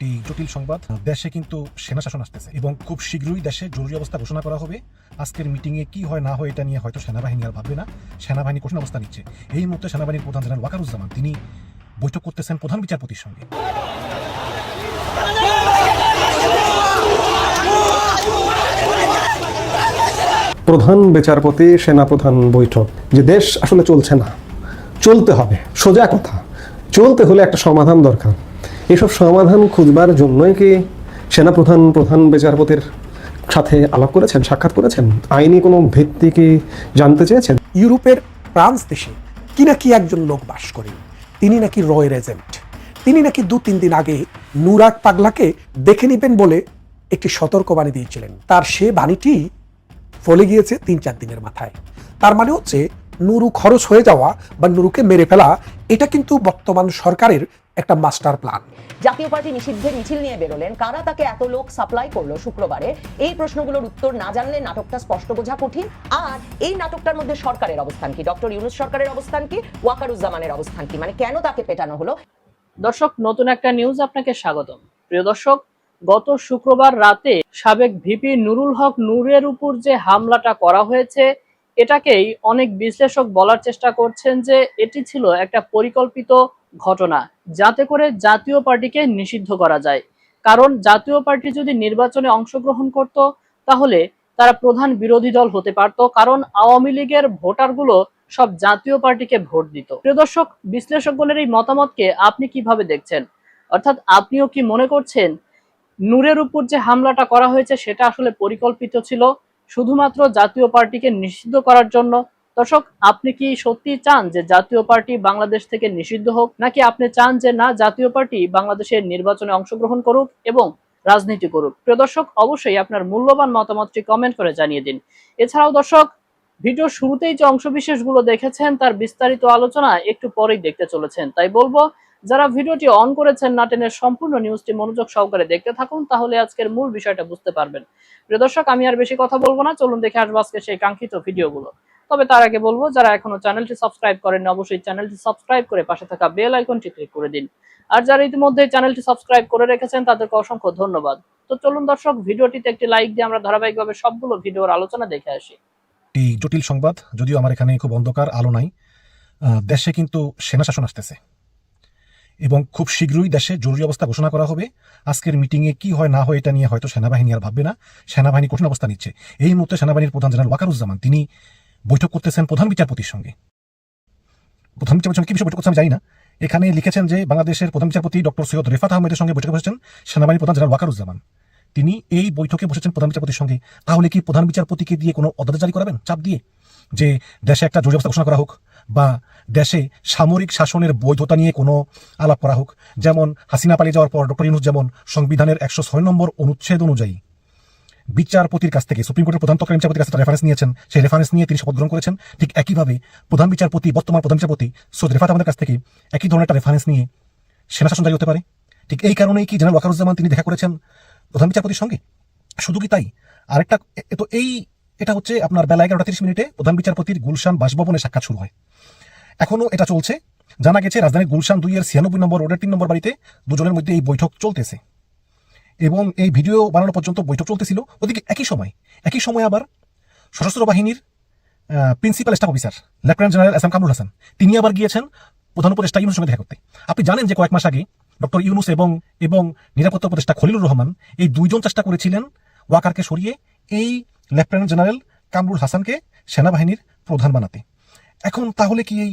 একটি জটিল সংবাদ। দেশে কিন্তু সেনা শাসন আসতেছে এবং খুব শীঘ্রই দেশে জরুরি অবস্থা ঘোষণা করা হবে। আজকের মিটিংয়ে কি হয়, না হয় এটা নিয়ে হয়তো সেনাবাহিনী আর ভাববে না। সেনাবাহিনী কঠিন অবস্থা নিচ্ছে। এই মুহূর্তে সেনাবাহিনীর প্রধান জেনারেল ওয়াকারুজ্জামান, তিনি বৈঠক করতেছেন প্রধান বিচারপতির সঙ্গে। প্রধান বিচারপতি, সেনাপ্রধান বৈঠক। যে দেশ আসলে চলছে না, চলতে হবে। সোজা কথা, চলতে হলে একটা সমাধান দরকার। এসব সমাধান খুঁজবার জন্যই কি সেনাপ্রধান, প্রধান বিচারপতির সাথে আলাপ করেছেন, সাক্ষাৎ করেছেন? আইনি কোনো ভিত্তি কি জানতে চেয়েছেন? ইউরোপের ফ্রান্স দেশে কি নাকি একজন লোক বাস করেন তিনি নাকি রয়ের এজেন্ট তিনি নাকি দু তিন দিন আগে নুরাগ পাগলাকে দেখে নেবেন বলে একটি সতর্কবাণী দিয়েছিলেন। তার সে বাণীটি ফলে গিয়েছে তিন চার দিনের মাথায়। তার মানে হচ্ছে নুরু খরচ হয়ে যাওয়া বা নুরুকে মেরে ফেলা এটা কিন্তু বর্তমান সরকারের একটা মাস্টার প্ল্যান জাতীয় পার্টি নিষিদ্ধের মিছিল নিয়ে বেরোলেন। কারা তাকে এত লোক সাপ্লাই করল শুক্রবারে? এই প্রশ্নগুলোর উত্তর না জানলে নাটকটা স্পষ্ট বোঝা কঠিন। আর এই নাটকটার মধ্যে সরকারের অবস্থান কি? ডক্টর ইউনুস সরকারের অবস্থান কি? ওয়াকারুজ্জামানের অবস্থান কি? মানে কেন তাকে পেটানো হলো? দর্শক নতুন একটা নিউজ আপনাকে স্বাগতম। প্রিয় দর্শক গত শুক্রবার রাতে সাবেক ভিপি নুরুল হক নূরের উপর যে হামলাটা করা হয়েছে এটাকেই অনেক বিশ্লেষক বলার চেষ্টা করছেন যে এটি ছিল একটা পরিকল্পিত ঘটনা, যাতে করে জাতীয় পার্টিকে নিষিদ্ধ করা যায়। কারণ জাতীয় পার্টি যদি নির্বাচনে অংশগ্রহণ করত, তাহলে তারা প্রধান বিরোধী দল হতে পারত, কারণ আওয়ামী লীগের ভোটারগুলো সব জাতীয় পার্টিকে ভোট দিত। প্রিয় দর্শক বিশ্লেষকগণের এই মতামতকে আপনি কীভাবে দেখছেন? অর্থাৎ আপনিও কি মনে করছেন, নূরের উপর যে হামলাটা করা হয়েছে, সেটা আসলে পরিকল্পিত ছিল? শুধুমাত্র জাতীয় পার্টিকে নিষিদ্ধ করার জন্য? দর্শক, আপনি কি সত্যি চান যে জাতীয় পার্টি বাংলাদেশ থেকে নিষিদ্ধ হোক? নাকি আপনি চান যে না, জাতীয় পার্টি বাংলাদেশের নির্বাচনে অংশগ্রহণ করুক এবং রাজনীতি করুক? প্রিয় দর্শক, অবশ্যই আপনার মূল্যবান মতামতটি কমেন্ট করে জানিয়ে দিন। এছাড়াও দর্শক ভিডিওর শুরুতেই যে অংশবিশেষগুলো দেখেছেন, তার বিস্তারিত আলোচনা একটু পরেই দেখতে চলেছেন। তাই বলব যারা ভিডিওটি অন করেছেন নাটেনের সম্পূর্ণ নিউজটি মনোযোগ সহকারে দেখতে থাকুন, তাহলে আজকের মূল বিষয়টা বুঝতে পারবেন। প্রিয় দর্শক, আমি আর বেশি কথা বলব না, চলুন দেখে আসব আজকে সেই কাঙ্ক্ষিত ভিডিওগুলো। তবে তার আগে বলব, যারা এখনও চ্যানেলটি সাবস্ক্রাইব করেন অবশ্যই চ্যানেলটি সাবস্ক্রাইব করে পাশে থাকা বেল আইকনটি ক্লিক করে দিন। আর যারা ইতিমধ্যে চ্যানেলটি সাবস্ক্রাইব করে রেখেছেন, তাদেরকে অসংখ্য ধন্যবাদ। তো চলুন দর্শক, ভিডিওটিতে একটি লাইক দিয়ে আমরা ধারাবাহিকভাবে সবগুলো ভিডিওর আলোচনা দেখে আসি। জটিল সংবাদ, যদিও আমার এখানে খুব অন্ধকার, আলো নাই। দেশে কিন্তু সেনা শাসন আসতেছে। এবং খুব শীঘ্রই দেশে জরুরি অবস্থা ঘোষণা করা হবে। আজকের মিটিংয়ে কি হয়, না হয় এটা নিয়ে হয়তো সেনাবাহিনী আর ভাববে না। সেনাবাহিনী কঠিন অবস্থা নিচ্ছে। এই মুহূর্তে সেনাবাহিনীর প্রধান জেনারেল ওয়াকারুজ্জামান, তিনি বৈঠক করতেছেন প্রধান বিচারপতির সঙ্গে। প্রধান বিচারপতির সঙ্গে কি বিষয়ে বৈঠক করছে আমি জানি না। এখানে লিখেছেন যে বাংলাদেশের প্রধান বিচারপতি ডক্টর সৈয়দ রেফাত আহমেদের সঙ্গে বৈঠকে বসেছেন সেনাবাহিনীর প্রধান জেনারেল ওয়াকারুজ্জামান। তিনি এই বৈঠকে বসেছেন প্রধান বিচারপতির সঙ্গে। তাহলে কি প্রধান বিচারপতিকে দিয়ে কোনো অর্ডার জারি করাবেন? চাপ দিয়ে। যে দেশে একটা জরুরি অবস্থা ঘোষণা করা হোক বা দেশে সামরিক শাসনের বৈধতা নিয়ে কোনো আলাপ করা হোক, যেমন হাসিনা পালিয়ে যাওয়ার পর ডক্টর ইউনুস যেমন সংবিধানের একশো ছয় নম্বর অনুচ্ছেদ অনুযায়ী বিচারপতির কাছ থেকে, সুপ্রিম কোর্টের প্রধান তৎকালীন বিচারপতির কাছে রেফারেন্স নিয়েছেন, সেই রেফারেন্স নিয়ে তিনি শপথ গ্রহণ করেছেন। ঠিক একইভাবে প্রধান বিচারপতি, বর্তমান প্রধান বিচারপতি সৈয়দ রেফাত আমাদের কাছ থেকে একই ধরনের একটা রেফারেন্স নিয়ে সেনা শাসন জারি হতে পারে। ঠিক এই কারণেই কি জেনারেল ওয়াকারুজ্জামান তিনি দেখা করেছেন প্রধান বিচারপতির সঙ্গে? শুধু কি তাই? আরেকটা তো এই এটা হচ্ছে আপনার বেলা এগারোটা তিরিশ মিনিটে প্রধান বিচারপতির গুলশান বাসভবনে সাক্ষাৎ শুরু হয়। এখনও এটা চলছে। জানা গেছে রাজধানীর গুলশান দুই এর ছিয়ানব্বই নম্বর রোডের তিন নম্বর বাড়িতে দুজনের মধ্যে এই বৈঠক চলতেছে। এবং এই ভিডিও বানানো পর্যন্ত বৈঠক চলতেছিল। ওদিকে একই সময় একই সময় আবার সশস্ত্র বাহিনীর principal staff officer lieutenant general S M Kamrul Hasan, তিনি আবার গিয়েছেন প্রধান উপদেষ্টা ইউনুসের সঙ্গে দেখা করতে। আপনি জানেন যে কয়েক মাস আগে ডক্টর ইউনুস এবং এবং নিরাপত্তা উপদেষ্টা খলিলুর রহমান এই দুইজন চেষ্টা করেছিলেন ওয়াকারকে সরিয়ে এই লেফটেন্যান্ট জেনারেল কামরুল হাসানকে সেনাবাহিনীর প্রধান বানাতে। এখন তাহলে কি এই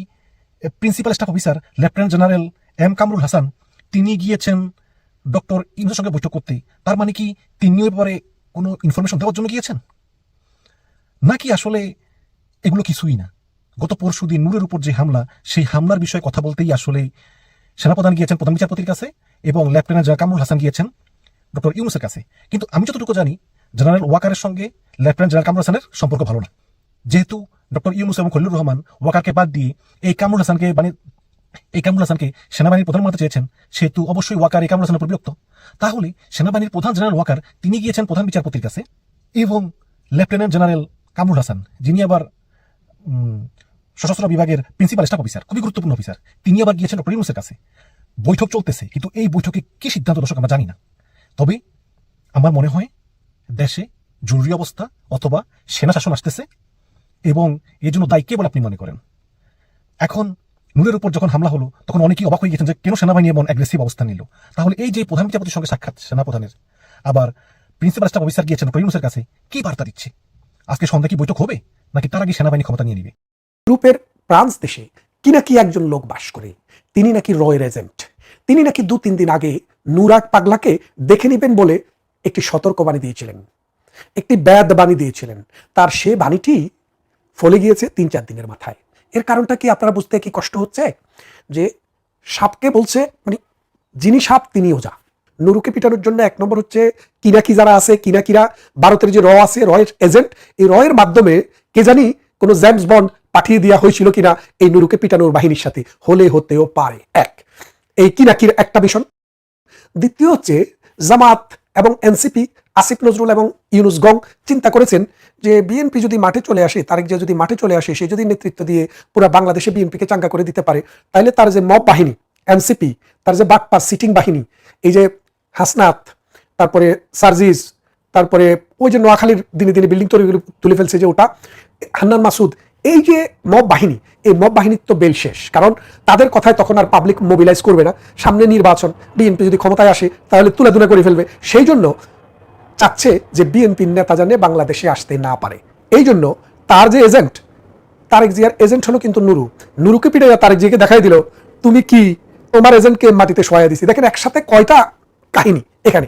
principal staff officer lieutenant general M Kamrul Hasan, তিনি গিয়েছেন ডক্টর ইউনুসের সঙ্গে বৈঠক করতে, তার মানে কি তিনিও ব্যাপারে কোনো ইনফরমেশন দেওয়ার জন্য গিয়েছেন? নাকি আসলে এগুলো কিছুই না? গত পরশু দিন নূরের উপর যে হামলা, সেই হামলার বিষয়ে কথা বলতেই আসলে সেনাপ্রধান গিয়েছেন প্রধান বিচারপতির কাছে এবং লেফটেন্যান্ট জেনারেল কামরুল হাসান গিয়েছেন ডক্টর ইউনুসের কাছে। কিন্তু আমি যতটুকু জানি, জেনারেল ওয়াকারের সঙ্গে লেফটেন্যান্ট জেনারেল কামরুল হাসানের সম্পর্ক ভালো না। যেহেতু ডক্টর ইউনুস এবং খলিলুর রহমান ওয়াকারকে বাদ দিয়ে এই কামরুল হাসানকে মানে এই কামরুল হাসানকে সেনাবাহিনীর প্রধান মানতে চেয়েছেন, সেহেতু অবশ্যই ওয়াকার এই কামরুল হাসানের উপর তাহলে সেনাবাহিনীর প্রধান জেনারেল ওয়াকার তিনি গিয়েছেন প্রধান বিচারপতির কাছে এবং লেফটেন্যান্ট জেনারেল কামরুল হাসান যিনি আবার সশস্ত্র বিভাগের প্রিন্সিপাল স্টাফ অফিসার খুবই গুরুত্বপূর্ণ অফিসার তিনি আবার গিয়েছেন ডক্টর ইউনুসের কাছে। বৈঠক চলতেছে, কিন্তু এই বৈঠকে কি সিদ্ধান্ত দর্শক আমরা জানি না। তবে আমার মনে হয় দেশে জরুরি অবস্থা অথবা সেনা শাসন আসতেছে এবং এর জন্য দায়ী কে বলে আপনি মনে করেন? এখন নূরের উপর যখন হামলা হলো, তখন অনেকেই অবাক হয়ে গেছেন যে কেন সেনাবাহিনী এমন অ্যাগ্রেসিভ অবস্থান নিল। তাহলে এই যে প্রধান বিচারপতির সঙ্গে সাক্ষাৎ সেনাপ্রধানের, আবার প্রিন্সিপাল স্টাফ অফিসার গিয়েছেন ডক্টর কাছে, কি বার্তা দিচ্ছে? আজকে সন্ধ্যা কি বৈঠক হবে? নাকি তার আগে সেনাবাহিনী ক্ষমতা নিয়ে নিবে? ইউরোপের ফ্রান্স দেশে কি নাকি একজন লোক বাস করে, তিনি নাকি রয়ের এজেন্ট তিনি নাকি দু তিন দিন আগে নুরাগ পাগলাকে দেখে নেবেন বলে একটি সতর্কবাণী দিয়েছিলেন। একটি ব্যাদ বাণী দিয়েছিলেন। তার সে বাণীটি ফলে গিয়েছে তিন চার দিনের মাথায়। এর কারণটা কি আপনারা বুঝতে কি কষ্ট হচ্ছে? যে সাপকে বলছে মানে যিনি সাপ তিনি ওজা নুরুকে পিটানোর জন্য এক নম্বর হচ্ছে কিনাকি যারা আছে কিনাকিরা ভারতের যে র আছে, রয়ের এজেন্ট, এই রয়ের মাধ্যমে কে জানি কোনো জ্যামস বন্ড পাঠিয়ে দেওয়া হয়েছিল কিনা এই নুরুকে পিটানোর বাহিনীর সাথে। হলে হতেও পারে। এক, এই কিনাকির একটা মিশন। দ্বিতীয় হচ্ছে জামাত এবং এনসিপি আসিফ নজরুল এবং ইউনুস গং চিন্তা করেছেন যে বিএনপি যদি মাঠে চলে আসে, তারেক জিয়া যদি মাঠে চলে আসে, সে যদি নেতৃত্ব দিয়ে পুরো বাংলাদেশে বিএনপিকে চাঙ্গা করে দিতে পারে, তাহলে তার যে মব বাহিনী, এনসিপি, তার যে বাটপার সিটিং বাহিনী, এই যে হাসনাত, তারপরে সার্জিস, তারপরে ওই যে নোয়াখালীর দিনে দিনে বিল্ডিং তৈরি তুলে ফেলছে যে ওটা, হান্নান মাসুদ, এই যে মব বাহিনী, এই মব বাহিনীর তো বেল শেষ। কারণ তাদের কথায় তখন আর পাবলিক মোবিলাইজ করবে না। সামনে নির্বাচন, বিএনপি যদি ক্ষমতায় আসে, তাহলে তুলে তুলে করে ফেলবে। সেই জন্য চাচ্ছে যে বিএনপির নেতা জানে বাংলাদেশে আসতে না পারে। এই জন্য তার যে এজেন্ট, তারেক জিয়ার এজেন্ট হলো কিন্তু নুরু। নুরুকে পিটে তারেক জিয়াকে দেখাই দিল, তুমি কি তোমার এজেন্টকে মাটিতে সহায় দিছি? দেখেন একসাথে কয়টা কাহিনী এখানে।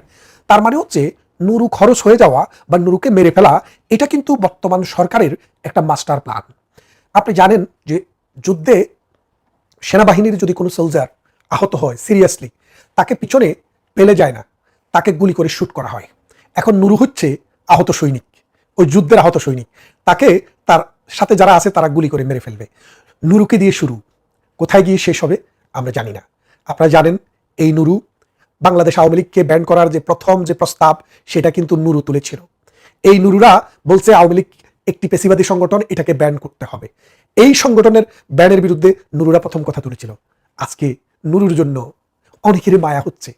তার মানে হচ্ছে নুরু খরচ হয়ে যাওয়া বা নুরুকে মেরে ফেলা, এটা কিন্তু বর্তমান সরকারের একটা মাস্টার প্ল্যান। আপনি জানেন যে যুদ্ধে সেনাবাহিনীর যদি কোনো সোলজার আহত হয়, সিরিয়াসলি, তাকে পিছনে পেলে যায় না, তাকে গুলি করে শ্যুট করা হয়। এখন নুরু হচ্ছে আহত সৈনিক, ওই যুদ্ধের আহত সৈনিক। তাকে তার সাথে যারা আছে তারা গুলি করে মেরে ফেলবে। নুরুকে দিয়ে শুরু। কোথায় গিয়ে শেষ হবে আমরা জানি না। আপনারা জানেন, এই নুরু বাংলাদেশ আওয়ামী লীগকে ব্যান করার যে প্রথম যে প্রস্তাব, সেটা কিন্তু নুরু তুলেছিল। এই নুরুরা বলছে আওয়ামী লীগ একটি পেশিবাদী সংগঠন, এটাকে ব্যান করতে হবে। এই সংগঠনের ব্যানের বিরুদ্ধে নুরুরা প্রথম কথা তুলেছিল। আজকে নুরুর জন্য অনেকেরই মায়া হচ্ছে।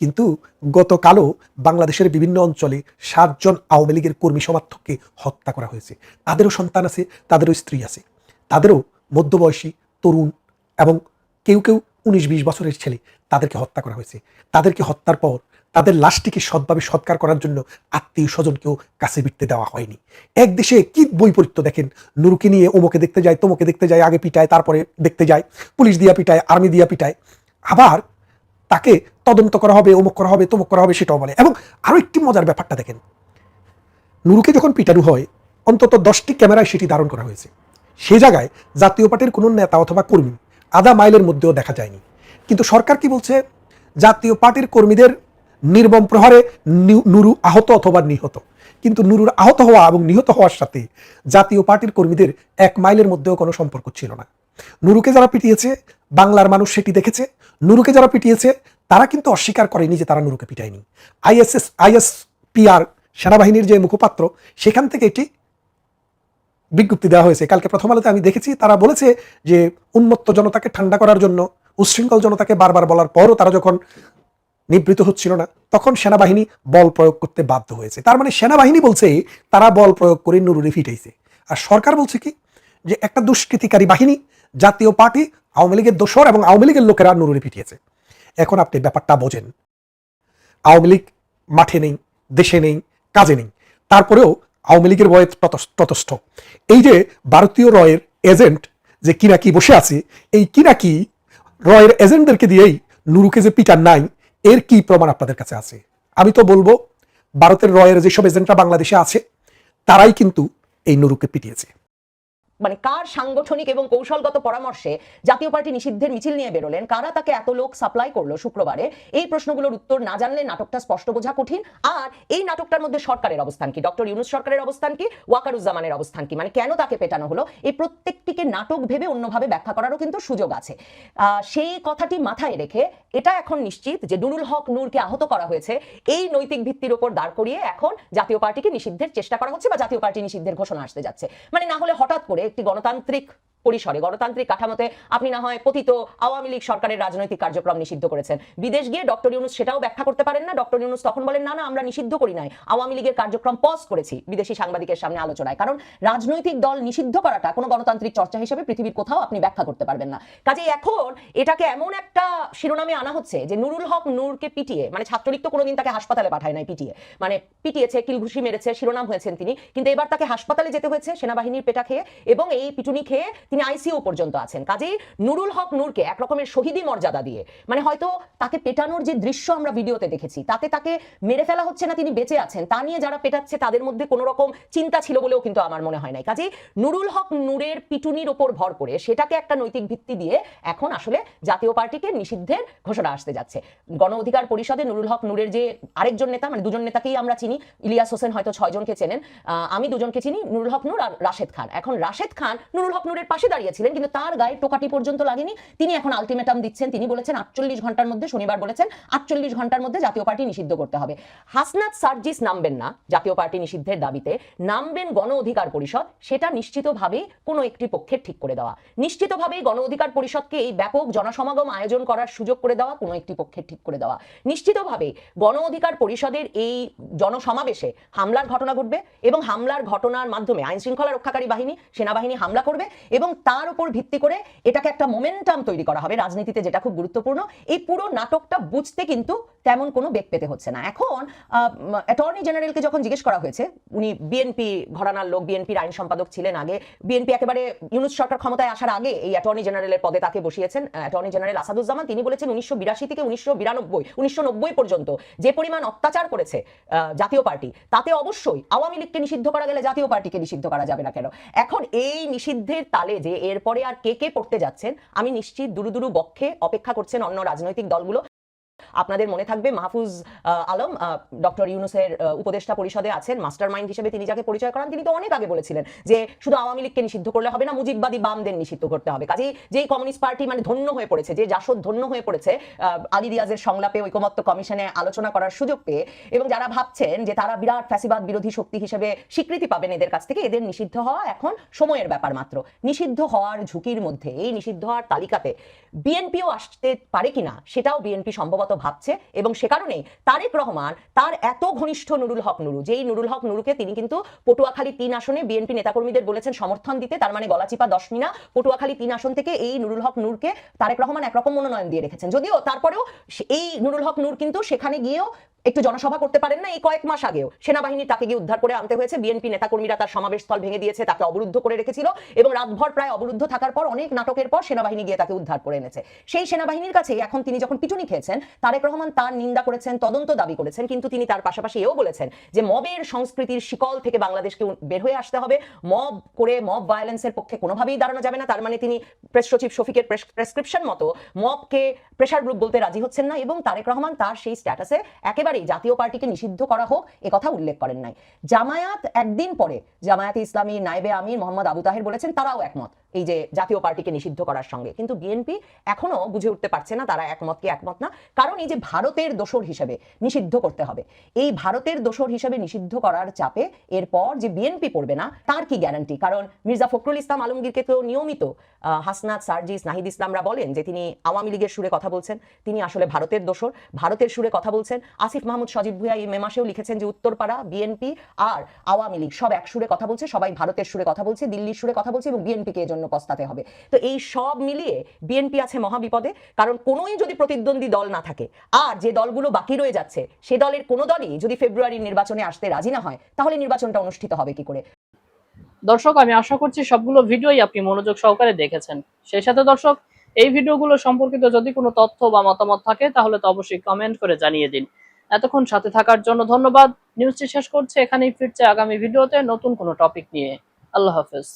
কিন্তু গতকালও বাংলাদেশের বিভিন্ন অঞ্চলে সাতজন আওয়ামী লীগের কর্মী সমর্থককে হত্যা করা হয়েছে। তাদেরও সন্তান আছে, তাদেরও স্ত্রী আছে। তাদেরও মধ্যবয়সী তরুণ এবং কেউ কেউ উনিশ বিশ বছরের ছেলে তাদেরকে হত্যা করা হয়েছে। তাদেরকে হত্যার পর তাদের লাশটিকে সৎভাবে সৎকার করার জন্য আত্মীয় স্বজনকেও কাছে বিটতে দেওয়া হয়নি। এক দেশে কি বৈপরীত্য দেখেন? নুরুকে নিয়ে ওমকে দেখতে যায়, তোমকে দেখতে যায়, আগে পিটায়, তারপরে দেখতে যায়, পুলিশ দিয়া পিটায়, আর্মি দিয়া পিটায়। আবার তাকে তদন্ত করা হবে, অমুক করা হবে, তমুক করা হবে, সেটাও বলে। এবং আরও একটি মজার ব্যাপারটা দেখেন। নুরুকে যখন পিটানো হয়, অন্তত দশটি ক্যামেরায় সেটি ধারণ করা হয়েছে। সে জায়গায় জাতীয় পার্টির কোনো নেতা অথবা কর্মী আধা মাইলের মধ্যেও দেখা যায়নি। কিন্তু সরকার কি বলছে? জাতীয় পার্টির কর্মীদের নির্মম প্রহারে নুরু আহত অথবা নিহত। কিন্তু নুরুর আহত হওয়া এবং নিহত হওয়ার সাথে জাতীয় পার্টির কর্মীদের এক মাইলের মধ্যেও কোনো সম্পর্ক ছিল না। নুরুকে যারা পিটিয়েছে, বাংলার মানুষ সেটি দেখেছে। নুরুকে যারা পিটিয়েছে, তারা কিন্তু অস্বীকার করেনি যে তারা নুরুকে পিটায়নি। আইএসএস, আইএসপিআর সেনাবাহিনীর যে মুখপাত্র, সেখান থেকে এটি বিজ্ঞপ্তি দেওয়া হয়েছে। কালকে প্রথম আলোতে আমি দেখেছি, তারা বলেছে যে উন্মত্ত জনতাকে ঠান্ডা করার জন্য উচ্ছৃঙ্খল জনতাকে বারবার বলার পরও তারা যখন নিবৃত হচ্ছিল না, তখন সেনাবাহিনী বল প্রয়োগ করতে বাধ্য হয়েছে। তার মানে সেনাবাহিনী বলছে, তারা বল প্রয়োগ করে নুরুরে ফিটাইছে আর সরকার বলছে কি, যে একটা দুষ্কৃতিকারী বাহিনী জাতীয় পার্টি আওয়ামী লীগের দোসর এবং আওয়ামী লীগের লোকেরা নুরুরে পিটিয়েছে। এখন আপনি ব্যাপারটা বোঝেন। আওয়ামী লীগ মাঠে নেই, দেশে নেই, কাজে নেই। তারপরেও আওয়ামী লীগের বয়ে ততস- ততস্থ। এই যে ভারতীয় রয়ের এজেন্ট যে কিরাকি বসে আছে, এই কিরাকি রয়ের এজেন্টদেরকে দিয়েই নুরুকে যে পিটার নাই, এর কি প্রমাণ আপনাদের কাছে আছে? আমি তো বলব, ভারতের রয়ের যেসব এজেন্টরা বাংলাদেশে আছে, তারাই কিন্তু এই নুরুকে পিটিয়েছে। মানে কার সাংগঠনিক এবং কৌশলগত পরামর্শে জাতীয় পার্টি নিষিদ্ধের মিছিল নিয়ে বেরোলেন? কারা তাকে এত লোক সাপ্লাই করল শুক্রবারে? এই প্রশ্নগুলোর উত্তর না জানলে নাটকটা স্পষ্ট বোঝা কঠিন। আর এই নাটকটার মধ্যে সরকারের অবস্থান কি? ডক্টর ইউনুস সরকারের অবস্থান কি? ওয়াকারুজ্জামানের অবস্থান কি? মানে কেন তাকে পেটানো হলো? এই প্রত্যেকটিকে নাটক ভেবে অন্যভাবে ব্যাখ্যা করারও কিন্তু সুযোগ আছে। সেই কথাটি মাথায় রেখে এটা এখন নিশ্চিত যে নুরুল হক নূরকে আহত করা হয়েছে। এই নৈতিক ভিত্তির উপর দাঁড় করিয়ে এখন জাতীয় পার্টিকে নিষিদ্ধের চেষ্টা করা হচ্ছে বা জাতীয় পার্টি নিষিদ্ধের ঘোষণা আসতে যাচ্ছে। মানে না হলে হঠাৎ করে একটি গণতান্ত্রিক পরিসরে। গণতান্ত্রিক কাঠামোতে আপনি না হয় পতিত আওয়ামী লীগ সরকারের রাজনৈতিক কার্যক্রম নিষিদ্ধ করেছেন। বিদেশ গিয়ে ডক্টর ইউনুস সেটাও ব্যাখ্যা করতে পারেন না? ডক্টর ইউনুস তখন বলেন, না না, আমরা নিষিদ্ধ করি নাই। আওয়ামী লীগের কার্যক্রম পজ করেছি বিদেশি সাংবাদিকের সামনে আলোচনায়। কারণ রাজনৈতিক দল নিষিদ্ধ করাটা কোনো গণতান্ত্রিক চর্চা হিসেবে পৃথিবীর কোথাও আপনি ব্যাখ্যা করতে পারবেন না। কাজে এখন এটাকে এমন একটা শিরোনামে আনা হচ্ছে যে নুরুল হক নূরকে পিটিয়ে মানে ছাত্রলীগ তো কোনোদিন তাকে হাসপাতালে পাঠায় নাই পিটিয়ে মানে পিটিয়েছে, কিলঘুষি মেরেছে, শিরোনাম হয়েছেন তিনি, কিন্তু এবার তাকে হাসপাতালে যেতে হয়েছে সেনাবাহিনীর পেটা খেয়ে এবং এই পিটুনি খেয়ে তিনি আইসিইউ পর্যন্ত আছেন। কাজেই নুরুল হক নূরকে এক রকমের শহীদি মর্যাদা দিয়ে মানে হয়তো তাকে পেটানোর যে দৃশ্য আমরা ভিডিওতে দেখেছি, তাতে তাকে মেরে ফেলা হচ্ছে না তিনি বেঁচে আছেন, তা নিয়ে যারা পেটাচ্ছে তাদের মধ্যে কোনো রকম চিন্তা ছিল বলেও কিন্তু আমার মনে হয় নাই। কাজেই নুরুল হক নূরের পিটুনির ওপর ভর করে সেটাকে একটা নৈতিক ভিত্তি দিয়ে এখন আসলে জাতীয় পার্টিকে নিষিদ্ধের ঘোষণা আসতে যাচ্ছে। গণ অধিকার পরিষদে নুরুল হক নূরের যে আরেকজন নেতা মানে দুজন নেতাকেই আমরা চিনি, ইলিয়াস হোসেন হয়তো ছয়জনকে চেনেন আমি দুজনকে চিনি, নুরুল হক নূর আর রাশেদ খান। এখন রাশেদ খান নুরুল হক নূরের পাশে দাঁড়িয়েছিলেন, কিন্তু তার গায়ে টোকাটি পর্যন্ত লাগেনি। তিনি এখন আলটিমেটাম দিচ্ছেন। তিনি বলেছেন, আটচল্লিশ ঘণ্টার মধ্যে শনিবার বলেছেন, আটচল্লিশ ঘণ্টার মধ্যে জাতীয় পার্টি নিষিদ্ধ করতে হবে। হাসনাত সার্জিস নামবেন না জাতীয় পার্টি নিষিদ্ধের দাবিতে। নামবেন গণ অধিকার পরিষদ, সেটা নিশ্চিতভাবেই কোনো একটি পক্ষের ঠিক করে দেওয়া। নিশ্চিতভাবেই গণ অধিকার পরিষদকে এই ব্যাপক জনসমাগম আয়োজন করার সুযোগ করে দেওয়া, কোনো একটি পক্ষের ঠিক করে দেওয়া। নিশ্চিতভাবে গণ অধিকার পরিষদের এই জনসমাবেশে হামলার ঘটনা ঘটবে এবং হামলার ঘটনার মাধ্যমে আইন শৃঙ্খলা রক্ষাকারী বাহিনী, সেনাবাহিনী হামলা করবে এবং তার উপর ভিত্তি করে এটাকে একটা মোমেন্টাম তৈরি করা হবে। রাজনীতিতে যেটা খুব গুরুত্বপূর্ণ, এই পুরো নাটকটা বুঝতে কিন্তু তেমন কোনো বেগ পেতে হচ্ছে না। এখন অ্যাটর্নি জেনারেলকে যখন জিজ্ঞেস করা হয়েছে, উনি বিএনপি ঘরানার লোক বিএনপির আইন সম্পাদক ছিলেন আগে। বিএনপি একেবারে ইউনুস সরকার ক্ষমতায় আসার আগে এই অ্যাটর্নি জেনারেলের পদে তাকে বসিয়েছেন। অ্যাটর্নি জেনারেল আসাদুজ্জামান, তিনি বলেছেন উনিশশো বিরাশি থেকে উনিশশো বিরানব্বই, উনিশশো পর্যন্ত যে পরিমাণ অত্যাচার করেছে জাতীয় পার্টি, তাতে অবশ্যই আওয়ামী লীগকে নিষিদ্ধ করা গেলে জাতীয় পার্টিকে নিষিদ্ধ করা যাবে না কেন? এখন এই নিষিদ্ধের তালে যে এরপরে আর কে কে পড়তে যাচ্ছেন, আমি নিশ্চিত দুরুদুরু দুরু বক্ষে অপেক্ষা করছেন অন্য রাজনৈতিক দলগুলো। আপনাদের মনে থাকবে মাহফুজ আলম ডক্টর ইউনুসের উপদেষ্টা পরিষদে আছেন মাস্টার মাইন্ড হিসেবে তিনি যাকে পরিচয় করান, তিনি তো অনেক আগে বলেছিলেন যে শুধু আওয়ামী লীগকে নিষিদ্ধ করলে হবে না, মুজিববাদী বামদের নিষিদ্ধ করতে হবে। কাজেই যেই কমিউনিস্ট পার্টি মানে ধন্য হয়ে পড়েছে, যে জাসদ ধন্য হয়ে পড়েছে আলী রিয়াজের সংলাপে ঐকমত্য কমিশনে আলোচনা করার সুযোগ পেয়ে, এবং যারা ভাবছেন যে তারা বিরাট ফ্যাসিবাদ বিরোধী শক্তি হিসেবে স্বীকৃতি পাবেন এদের কাছ থেকে, এদের নিষিদ্ধ হওয়া এখন সময়ের ব্যাপার মাত্র। নিষিদ্ধ হওয়ার ঝুঁকির মধ্যে এই নিষিদ্ধ হওয়ার তালিকাতে বিএনপিও আসতে পারে কিনা, সেটাও বিএনপি সম্ভবত ভাবছে এবং সে কারণেই তারেক রহমান তার এত ঘনিষ্ঠ নুরুল হক নুরু, যেই নুরুল হক নুরুকে তিনি কিন্তু পটুয়াখালী তিন আসনে বিএনপি নেতাকর্মীদের বলেছেন সমর্থন দিতে, তার মানে গলাচিপা দশমিনা, পটুয়াখালী তিন আসন থেকে এই নুরুল হক নূরকে তারেক রহমান একরকম মনোনয়ন দিয়ে রেখেছেন। যদিও তারপরেও এই নুরুল হক নুর কিন্তু সেখানে গিয়েও একটু জনসভা করতে পারেন না এই কয়েক মাস আগেও। সেনাবাহিনী তাকে গিয়ে উদ্ধার করে আনতে হয়েছে। বিএনপি নেতাকর্মীরা তার সমাবেশ স্থল ভেঙে দিয়েছে, তাকে অবরুদ্ধ করে রেখেছিল এবং রাতভর প্রায় অবরুদ্ধ থাকার পর অনেক নাটকের পর সেনাবাহিনী গিয়ে তাকে উদ্ধার করে এনেছে। সেই সেনাবাহিনীর কাছে এখন তিনি যখন পিটুনি খেয়েছেন, তারেক রহমান তার নিন্দা করেছেন, তদন্ত দাবি করেছেন, কিন্তু তিনি তার পাশাপাশি এও বলেছেন যে মবের সংস্কৃতির শিকল থেকে বাংলাদেশকে বের হয়ে আসতে হবে। মব করে মব ভায়োলেন্সের পক্ষে কোনোভাবেই দাঁড়ানো যাবে না। তার মানে তিনি প্রেস সচিব শফিকের প্রেসক্রিপশন মতো মবকে প্রেশার গ্রুপ বলতে রাজি হচ্ছেন না এবং তারেক রহমান তার সেই স্ট্যাটাসে একেবারেই জাতীয় পার্টিকে নিষিদ্ধ করা হোক, এ কথা উল্লেখ করেন নাই। জামায়াত একদিন পরে, জামায়াতে ইসলামী নাইবে আমির মোহাম্মদ আবু তাহের বলেছেন, তারাও একমত। এই যে জাতীয় পার্টিকে নিষিদ্ধ করার সঙ্গে। কিন্তু বিএনপি এখনও বুঝে উঠতে পারছে না, তারা একমত কি একমত না। কারণ এই যে ভারতের দোসর হিসেবে নিষিদ্ধ করতে হবে। এই ভারতের দোসর হিসেবে নিষিদ্ধ করার চাপে এরপর যে বিএনপি পড়বে না, তার কি গ্যারান্টি কারণ মির্জা ফখরুল ইসলাম আলমগীরকে তো নিয়মিত হাসনাত, সার্জিস, নাহিদ ইসলামরা বলেন যে তিনি আওয়ামী লীগের সুরে কথা বলছেন। তিনি আসলে ভারতের দোসর ভারতের সুরে কথা বলছেন। আসিফ মাহমুদ, সজিব ভুইয়া এই মে মাসেও লিখেছেন যে উত্তরপাড়া, বিএনপি আর আওয়ামী লীগ সব এক সুরে কথা বলছে, সবাই ভারতের সুরে কথা বলছে, দিল্লির সুরে কথা বলছে এবং বিএনপিকে এর জন্য পস্তাতে হবে। তো এই সব মিলিয়ে বিএনপি আছে মহাবিপদে, কারণ কোনোই যদি প্রতিদ্বন্দ্বী দল না থাকে, আর যে দলগুলো বাকি রয়ে যাচ্ছে, সে দলের কোনো দলই যদি ফেব্রুয়ারির নির্বাচনে আসতে রাজি না হয়, তাহলে নির্বাচনটা অনুষ্ঠিত হবে কি করে? দর্শক, আমি আশা করছি সবগুলো ভিডিওই আপনি মনোযোগ সহকারে দেখেছেন। সেই সাথে দর্শক, এই ভিডিওগুলো সম্পর্কিত যদি কোনো তথ্য বা মতামত থাকে, তাহলে তো অবশ্যই কমেন্ট করে জানিয়ে দিন। এতক্ষণ সাথে থাকার জন্য ধন্যবাদ। নিউজটি শেষ করছে, এখানেই ফিরছে আগামী ভিডিওতে নতুন কোনো টপিক নিয়ে। আল্লাহ হাফেজ।